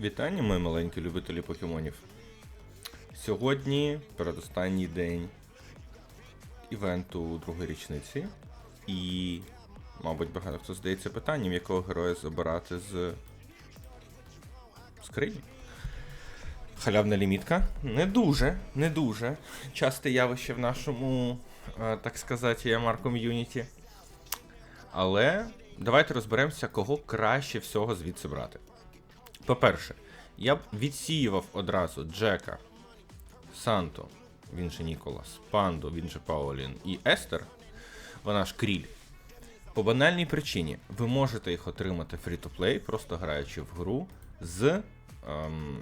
Вітання, мої маленькі любителі покемонів. Сьогодні передостанній день івенту другої річниці. І, мабуть, багато хто здається питанням, якого героя забирати з скрині. Халявна лімітка. Не дуже, не дуже. Часте явище в нашому, е, так сказати, ямар ком'юніті. Але давайте розберемося, кого краще всього звідси брати. По-перше, я б відсіював одразу Джека, Санто, він же Ніколас, Панду, він же Паолін і Естер, вона ж Кріль. По банальній причині ви можете їх отримати фрі-то-плей, просто граючи в гру з. Ем...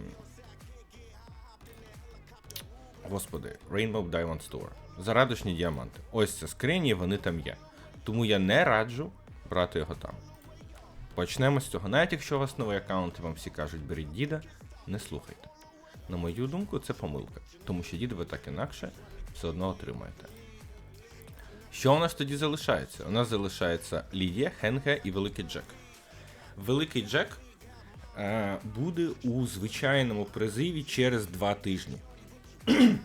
Господи, Rainbow Diamond Store. Зарадочні діаманти. Ось це скрині, вони там є. Тому я не раджу брати його там. Почнемо з цього. Навіть якщо у вас новий аккаунт і вам всі кажуть, беріть діда, не слухайте. На мою думку, це помилка, тому що діда ви так інакше все одно отримаєте. Що у нас тоді залишається? У нас залишається Лідія, Хенге і Великий Джек. Великий Джек е, буде у звичайному призиві через 2 тижні.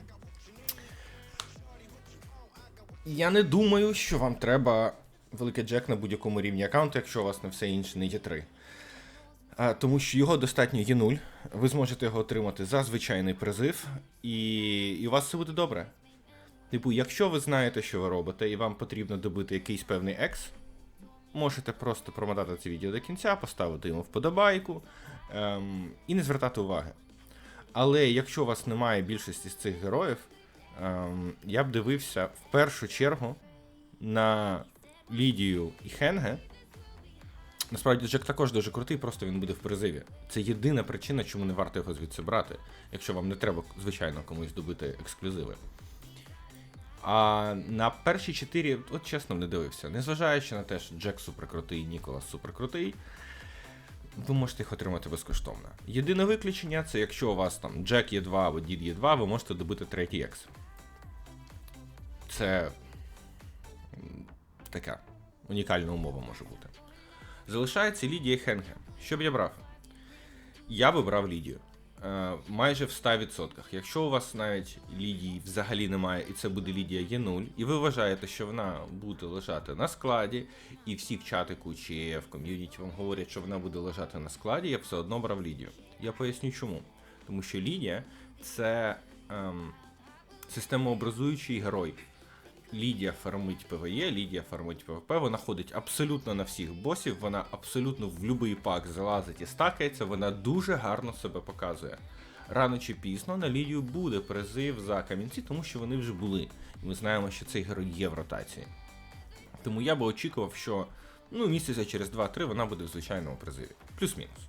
Я не думаю, що вам треба Великий Джек на будь-якому рівні аккаунту, якщо у вас на все інше не є 3. А, тому що його достатньо є 0. Ви зможете його отримати за звичайний призив, і, і у вас все буде добре. Типу, якщо ви знаєте, що ви робите, і вам потрібно добити якийсь певний екс, можете просто промотати це відео до кінця, поставити йому вподобайку ем, і не звертати уваги. Але якщо у вас немає більшості з цих героїв, ем, я б дивився в першу чергу на Лідію і Хенге. Насправді Джек також дуже крутий, просто він буде в призиві. Це єдина причина, чому не варто його звідси брати, якщо вам не треба, звичайно, комусь добити ексклюзиви. А на перші чотири, от чесно, не дивився. Незважаючи на те, що Джек суперкрутий, Ніколас суперкрутий, ви можете їх отримати безкоштовно. Єдине виключення це якщо у вас там Джек є 2 або Дід є 2, ви можете добити третій екс. Це така унікальна умова може бути. Залишається Лідія Хенге. Що б я брав? Я би брав Лідію. Е, майже в 100%. Якщо у вас навіть Лідії взагалі немає, і це буде Лідія Є0, і ви вважаєте, що вона буде лежати на складі, і всі в чатику чи в ком'юніті вам говорять, що вона буде лежати на складі, я все одно брав Лідію. Я поясню чому. Тому що Лідія це ем, системообразуючий герой. Лідія фармить ПВЕ, Лідія фармить ПВП, вона ходить абсолютно на всіх босів, вона абсолютно в будь-який пак залазить і стакається, вона дуже гарно себе показує. Рано чи пізно на Лідію буде призив за камінці, тому що вони вже були. І ми знаємо, що цей герой є в ротації. Тому я би очікував, що ну, місяця через 2-3 вона буде в звичайному призиві. Плюс-мінус.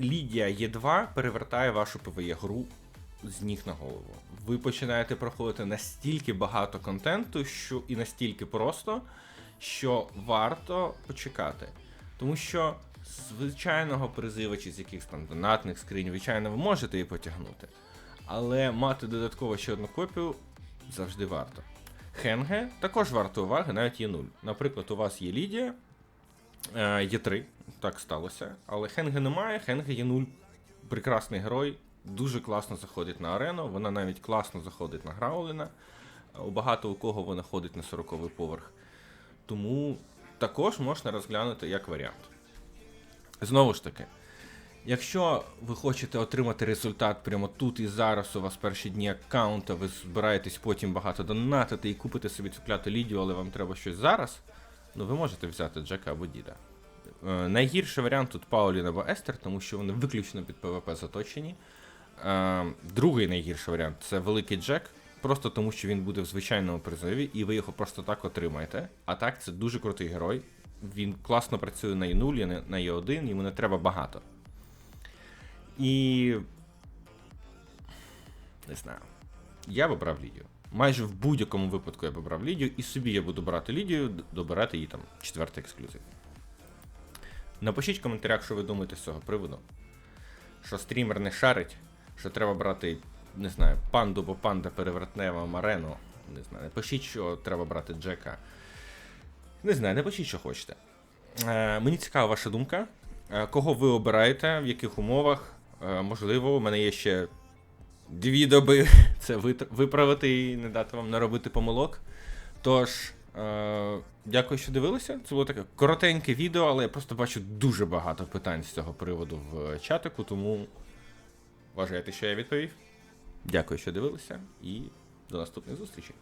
Лідія Є2 перевертає вашу ПВЕ гру з ніг на голову. Ви починаєте проходити настільки багато контенту, що і настільки просто, що варто почекати. Тому що звичайного призива чи з якихось там донатних скринь, звичайно, ви можете її потягнути. Але мати додатково ще одну копію завжди варто. Хенге також варто уваги, навіть є 0. Наприклад, у вас є Лідія, е, є 3, так сталося. Але Хенге немає, Хенге є 0. Прекрасний герой, дуже класно заходить на арену, вона навіть класно заходить на Грауліна. У багато у кого вона ходить на 40-й поверх. Тому також можна розглянути як варіант. Знову ж таки, якщо ви хочете отримати результат прямо тут і зараз, у вас перші дні аккаунта, ви збираєтесь потім багато донатити і купити собі цю кляту лідію, але вам треба щось зараз, ну ви можете взяти Джека або Діда. Е, найгірший варіант тут Паулін або Естер, тому що вони виключно під ПВП заточені. Е, другий найгірший варіант це великий Джек, просто тому що він буде в звичайному призові, і ви його просто так отримаєте. А так, це дуже крутий герой. Він класно працює на Е0, на Е1, йому не треба багато. І. Не знаю. Я би брав Лідію. Майже в будь-якому випадку я би брав Лідію, і собі я буду брати Лідію, добирати її там четвертий ексклюзив. Напишіть в коментарях, що ви думаєте з цього приводу. Що стрімер не шарить, що треба брати, не знаю, панду, бо панда перевертне вам арену. Не знаю, напишіть, що треба брати Джека. Не знаю, напишіть, що хочете. Е, мені цікава ваша думка. Е, Кого ви обираєте, в яких умовах? Е, Можливо, у мене є ще дві доби це виправити і не дати вам наробити помилок. Тож, е, дякую, що дивилися. Це було таке коротеньке відео, але я просто бачу дуже багато питань з цього приводу в чатику, тому вважайте, що я відповів. Дякую, що дивилися, і до наступних зустрічей.